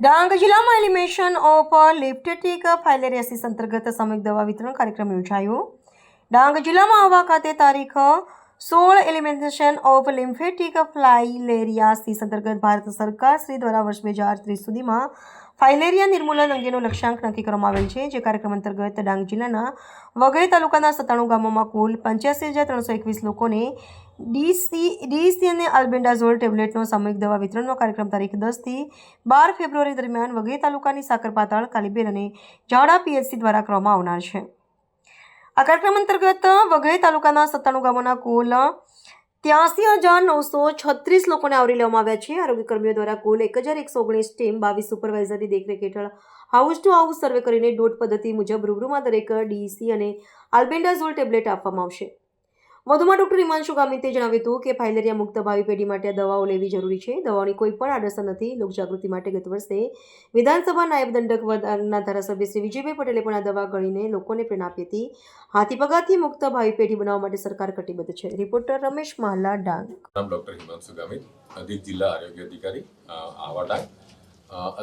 ડાંગ જિલ્લામાં elimination of લિપ્ટેટિક ફાઇલેરિયાસિસ અંતર્ગત સામૂહિક દવા વિતરણ કાર્યક્રમ યોજાયો. ડાંગ જિલ્લામાં આવા ખાતે તારીખ સોળ એલિમિનેશન ઓફ લિમ્ફેટિક ફ્લાઇલેરિયાસિસ અંતર્ગત ભારત સરકાર શ્રી દ્વારા વર્ષ બે હજાર ત્રીસ સુધીમાં ફાઇલેરિયા નિર્મૂલન અંગેનો લક્ષ્યાંક નક્કી કરવામાં આવેલ છે. જે કાર્યક્રમ અંતર્ગત ડાંગ જિલ્લાના વઘઈ તાલુકાના સત્તાણું ગામોમાં કુલ પંચ્યાસી હજાર ત્રણસો એકવીસ લોકોને ડીસી ડીસી અને આલ્બેન્ડાઝોલ ટેબ્લેટનો સામૂહિક દવા વિતરણનો કાર્યક્રમ તારીખ દસથી બાર ફેબ્રુઆરી દરમિયાન વઘઈ તાલુકાની સાકર પાતાળ કાલીબેર અને ઝાડા પીએચસી દ્વારા કરવામાં આવનાર છે. આ કાર્યક્રમ અંતર્ગત વઘઈ તાલુકાના સત્તાણું ગામોના કુલ ત્યાસી હજાર નવસો છત્રીસ લોકોને આવરી લેવામાં આવ્યા છે. આરોગ્ય કર્મીઓ દ્વારા કુલ એક હજાર એકસો ઓગણીસ ટીમ, બાવીસ સુપરવાઇઝરની દેખરેખ હેઠળ હાઉસ ટુ હાઉસ સર્વે કરીને ડોટ પદ્ધતિ મુજબ રૂબરૂમાં દરેક ડીસી અને આલ્બેન્ડાઝોલ ટેબ્લેટ આપવામાં આવશે. વધુમાં ડોક્ટર હિમાંશુ ગામિતે જણાવ્યું હતું કે ફાઇલેરિયા મુક્ત ભાવિ પેઢી માટે દવાઓ લેવી જરૂરી છે. દવાઓની કોઈ પણ આડઅસર નથી. લોકજાગૃતિ માટે ગત વર્ષે વિધાનસભા નાયબ દંડક વડાના ધારાસભ્ય શ્રી વિજયભાઈ પટેલે પણ આ દવા ગણીને લોકોને પ્રેરણા આપી હતી. હાથીપગાથી મુક્ત ભાવિ પેઢી બનાવવા માટે સરકાર કટિબદ્ધ છે. રિપોર્ટર રમેશ મહાલા ડાંગ. ડૉક્ટર હિમાંશુ ગામિત, અધિક જિલ્લા આરોગ્ય અધિકારી આવા ડાંગ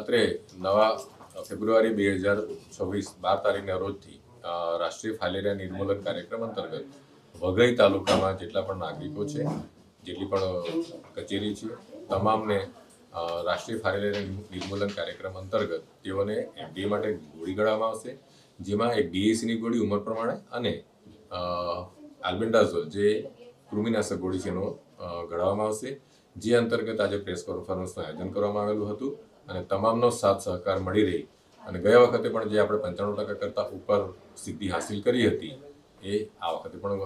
અત્રે નવા ફેબ્રુઆરી બે હજાર છવ્વીસ બાર તારીખના રોજથી રાષ્ટ્રીય ફાઇલેરિયા નિર્મૂલન કાર્યક્રમ અંતર્ગત વઘઈ તાલુકામાં જેટલા પણ નાગરિકો છે, જેટલી પણ કચેરી છે, તમામને રાષ્ટ્રીય ફાઇલેરિયા નિર્મૂલન કાર્યક્રમ અંતર્ગત તેઓને એમડીએ માટે ગોળી ગળવામાં આવશે, જેમાં એક ડીએસીની ગોળી ઉંમર પ્રમાણે અને આલ્બેન્ડાઝોલ જે કૃમિનાશક ગોળી છે એનો ગળવામાં આવશે. જે અંતર્ગત આજે પ્રેસ કોન્ફરન્સનું આયોજન કરવામાં આવેલું હતું અને તમામનો સાથ સહકાર મળી રહી. અને ગયા વખતે પણ જે આપણે પંચાણું ટકા કરતાં ઉપર સિદ્ધિ હાંસિલ કરી હતી એ આ વખતે પણ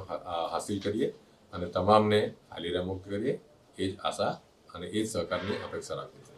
હાસિલ કરીએ અને તમામને હાલીરા મુક્ત કરીએ. એ જ આશા અને એ જ સહકારની અપેક્ષા રાખું છું